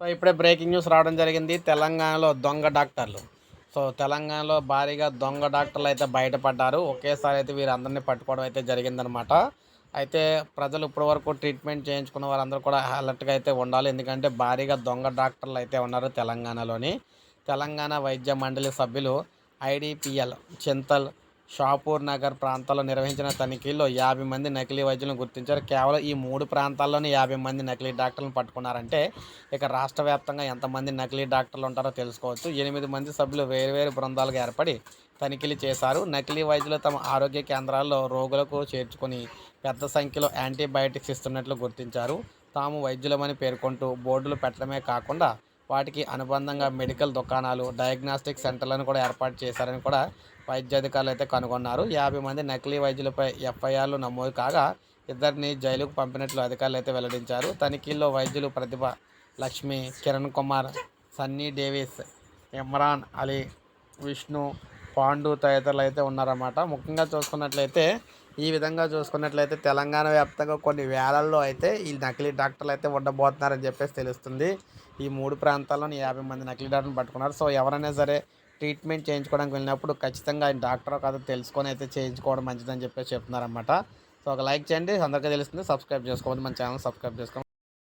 So ఇప్పుడే breaking news రావడం జరిగింది. తెలంగాణలో దొంగ డాక్టర్లు. సో తెలంగాణలో భారీగా దొంగ డాక్టర్లు అయితే బయటపడ్డారు. ఒకేసారి అయితే వీరందరినీ పట్టుకోవడం అయితే జరిగిందనమాట అయితే ప్రజలు ఇప్పటి వరకు ట్రీట్మెంట్ చేయించుకున్న వారందరూ కూడా అలర్ట్గా అయితే ఉండాలి. ఎందుకంటే భారీగా దొంగ డాక్టర్లు అయితే ఉన్నారు తెలంగాణలోని. తెలంగాణ వైద్య మండలి సభ్యులు ఐడిపిఎల్ చింతల్ షాపూర్ నగర్ ప్రాంతాల్లో నిర్వహించిన తనిఖీల్లో యాభై మంది నకిలీ వైద్యులను గుర్తించారు. కేవలం ఈ మూడు ప్రాంతాల్లోనే యాభై మంది నకిలీ డాక్టర్లను పట్టుకున్నారంటే ఇక రాష్ట్ర వ్యాప్తంగా ఎంతమంది నకిలీ డాక్టర్లు ఉంటారో తెలుసుకోవచ్చు. ఎనిమిది మంది సభ్యులు వేరువేరు బృందాలుగా ఏర్పడి తనిఖీలు చేశారు. నకిలీ వైద్యులు తమ ఆరోగ్య కేంద్రాల్లో రోగులకు చేర్చుకొని పెద్ద సంఖ్యలో యాంటీబయాటిక్స్ ఇస్తున్నట్లు గుర్తించారు. తాము వైద్యులమని పేర్కొంటూ బోర్డులు పెట్టడమే కాకుండా వాటికి అనుబంధంగా మెడికల్ దుకాణాలు డయాగ్నాస్టిక్ సెంటర్లను కూడా ఏర్పాటు చేశారని కూడా వైద్యాధికారులు అయితే కనుగొన్నారు. యాభై మంది నకిలీ వైద్యులపై ఎఫ్ఐఆర్లు నమోదు కాగా ఇద్దరిని జైలుకు పంపినట్లు అధికారులు అయితే వెల్లడించారు. తనిఖీల్లో వైద్యులు ప్రతిభ లక్ష్మి కిరణ్ కుమార్ సన్నీ డేవిస్ ఇమ్రాన్ అలీ విష్ణు పాండు తదితరులు అయితే ఉన్నారన్నమాట. ముఖ్యంగా చూసుకున్నట్లయితే ఈ విధంగా చూసుకున్నట్లయితే తెలంగాణ వ్యాప్తంగా కొన్ని వేలల్లో అయితే ఈ నకిలీ డాక్టర్లు అయితే ఉండబోతున్నారని చెప్పేసి తెలుస్తుంది. ఈ మూడు ప్రాంతాల్లోని యాభై మంది నకిలీ డాక్టర్ని పట్టుకున్నారు. సో ఎవరైనా సరే ట్రీట్మెంట్ చేయించుకోవడానికి వెళ్ళినప్పుడు ఖచ్చితంగా ఆయన డాక్టర్ కాదు తెలుసుకొని అయితే చేయించుకోవడం మంచిదని చెప్పేసి చెప్తున్నారన్నమాట. సో ఒక లైక్ చేయండి. అందరికీ తెలుస్తుంది. సబ్స్క్రైబ్ చేసుకోవద్దు. మన ఛానల్ సబ్స్క్రైబ్ చేసుకోండి.